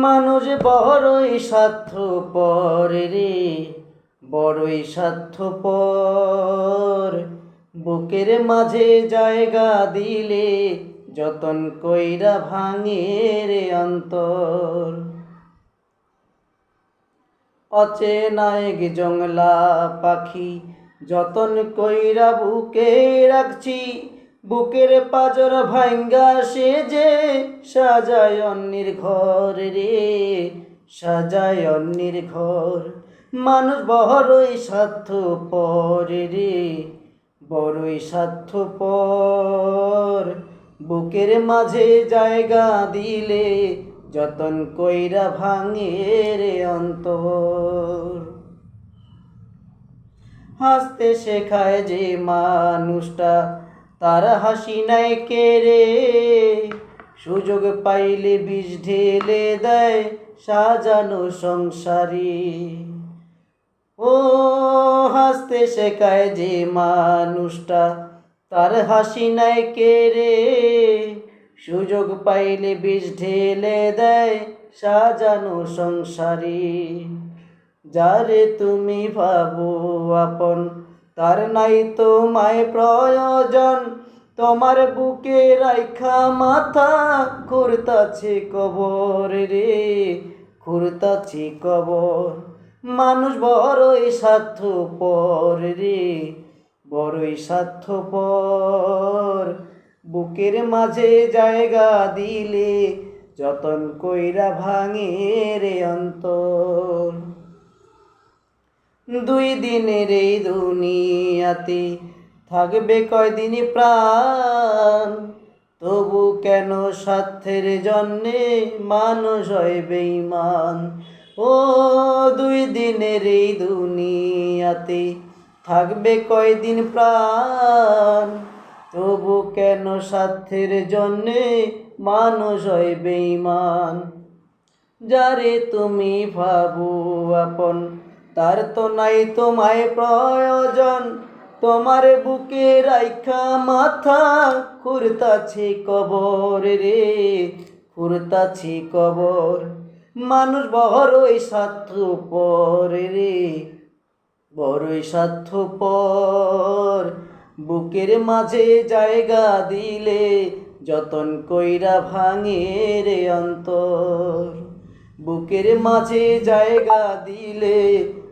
মানুষ বড়ই স্বার্থ পরে রে, বড়ই স্বার্থ পর বুকের মাঝে জায়গা দিলে যতন কইরা ভাঙে রে অন্তর। অচেনা এক জংলা পাখি যতন কইরা বুকে রাখছি বুকের পাজর ভাঙ্গা সে যে সাজায় অন্যের ঘর রে, সাজায় অন্যের ঘর। মানুষ বড়ই স্বার্থ পরে রে, বড়ই স্বার্থ পর বুকের মাঝে জায়গা দিলে যতন কইরা ভাঙে রে অন্তর। হাসতে শেখায় যে মানুষটা তার হাসি নাই কেড়ে সুযোগ পাইলে বিষ ঢেলে দেয় সাজানো সংসারে। ও হাসতে শেখায় যে মানুষটা তার হাসি নাই কেড়ে সুযোগ পাইলে বিষ ঢেলে দেয় সাজানো সংসারে। যারে তুমি ভাবো আপন তার নাই তোমায় প্রয়োজন। তোমার বুকে রাইখা মাথা, খুরতাছে কবর রে, খুরতাছে কবর। মানুষ বড়ই স্বার্থ পর রে, বড়ই স্বার্থ পর বুকের মাঝে জায়গা দিলে যতন কইরা ভাঙে রে অন্তর। দুই দিনের এই দুনিয়াতে থাকবে কয়দিন প্রাণ? তবু কেন স্বার্থের জন্যে মানুষ হয় বেঈমান? ও দুই দিনের এই দুনিয়াতে থাকবে কয়দিন প্রাণ? তবু কেন স্বার্থের জন্যে মানুষ হয় বেঈমান? যারে তুমি ভাবো আপন তার তো নাই তোমায় প্রয়োজন। তোমার বুকে রাইখা মাথা, খুরতাছি কবর রে, খুরতাছি কবর। মানুষ বড়ই স্বার্থ পর রে, বড়ই স্বার্থ পর বুকের মাঝে জায়গা দিলে যতন কইরা ভাঙে রে অন্তর। বুকের মাঝে জায়গা দিলে